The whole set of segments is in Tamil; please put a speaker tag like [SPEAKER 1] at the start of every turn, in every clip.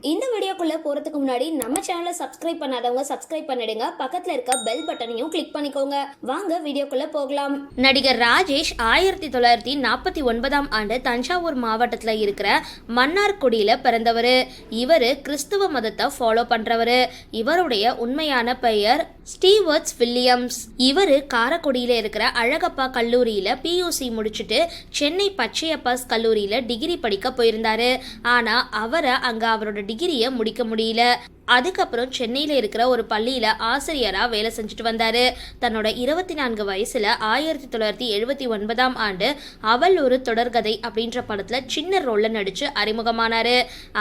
[SPEAKER 1] இந்த வீடியோக்குள்ளே போறதுக்கு முன்னாடி நம்ம சேனலை சப்ஸ்கிரைப் பண்ணாதவங்க சப்ஸ்கிரைப் பண்ணிடுங்க. பக்கத்தில் இருக்க பெல் பட்டனையும் கிளிக் பண்ணிக்கோங்க. வாங்க வீடியோக்குள்ளே போகலாம். நடிகர் ராஜேஷ் ஆயிரத்தி தொள்ளாயிரத்தி நாற்பத்தி ஒன்பதாம் ஆண்டு தஞ்சாவூர் மாவட்டத்தில் இருக்கிற மன்னார்குடியில் பிறந்தவர். இவர் கிறிஸ்துவ மதத்தை ஃபாலோ பண்ணுறவர் இவருடைய உண்மையான பெயர் ஸ்டீவர்ட்ஸ் வில்லியம்ஸ். இவர் காரக்குடியில் இருக்கிற அழகப்பா கல்லூரியில் பியூசி முடிச்சுட்டு சென்னை பச்சையப்பாஸ் கல்லூரியில் டிகிரி படிக்க போயிருந்தார். ஆனால் அவரை அங்கே அவரோட டிகிரியை முடி முடிக்க முடியல. அதுக்கப்புறம் சென்னையில் இருக்கிற ஒரு பள்ளியில் ஆசிரியராக வேலை செஞ்சுட்டு வந்தார். தன்னோட இருபத்தி நான்கு வயசில் ஆயிரத்தி தொள்ளாயிரத்தி எழுபத்தி ஒன்பதாம் ஆண்டு அவள் ஒரு தொடர்கதை அப்படின்ற படத்தில் சின்ன ரோலில் நடித்து அறிமுகமானார்.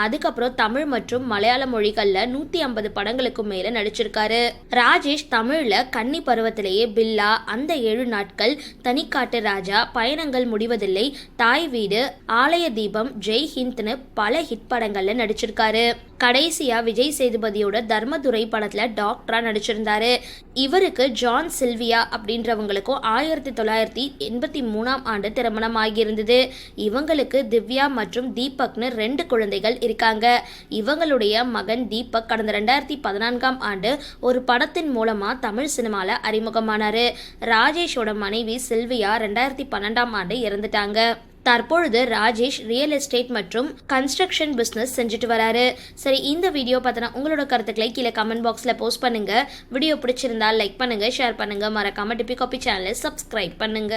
[SPEAKER 1] அதுக்கப்புறம் தமிழ் மற்றும் மலையாள மொழிகளில் நூற்றி ஐம்பது படங்களுக்கும் மேலே நடிச்சிருக்காரு. ராஜேஷ் தமிழில் கன்னி பருவத்திலேயே பில்லா அந்த ஏழு நாட்கள் தனிக்காட்டு ராஜா பயணங்கள் முடிவதில்லை தாய் வீடு ஆலய தீபம் ஜெய் ஹிந்த்னு பல ஹிட் படங்களில் நடிச்சிருக்காரு. கடைசியாக விஜய் சேதுபதியோட தர்மதுரை படத்துல டாக்டரா நடிச்சிருந்தாரு. இவருக்கு ஜான் சில்வியா அப்படின்றவங்களுக்கும் ஆயிரத்தி தொள்ளாயிரத்தி எண்பத்தி மூணாம் ஆண்டு திருமணம் ஆகியிருந்தது. இவங்களுக்கு திவ்யா மற்றும் தீபக்னு ரெண்டு குழந்தைகள் இருக்காங்க. இவங்களுடைய மகன் தீபக் கடந்த ரெண்டாயிரத்தி பதினான்காம் ஆண்டு ஒரு படத்தின் மூலமா தமிழ் சினிமால அறிமுகமானாரு. ராஜேஷோட மனைவி சில்வியா ரெண்டாயிரத்தி பன்னெண்டாம் ஆண்டு இறந்துட்டாங்க. தற்பொழுது ராஜேஷ் ரியல் எஸ்டேட் மற்றும் கன்ஸ்ட்ரக்ஷன் பிஸ்னஸ் செஞ்சுட்டு வராரு. சரி இந்த வீடியோ பார்த்தனா உங்களோட கருத்துக்களை கீழே கமெண்ட் பாக்ஸில் போஸ்ட் பண்ணுங்க. வீடியோ பிடிச்சிருந்தா லைக் பண்ணுங்க ஷேர் பண்ணுங்க. மறக்காம டிபி காப்பி சேனலை சப்ஸ்கிரைப் பண்ணுங்க.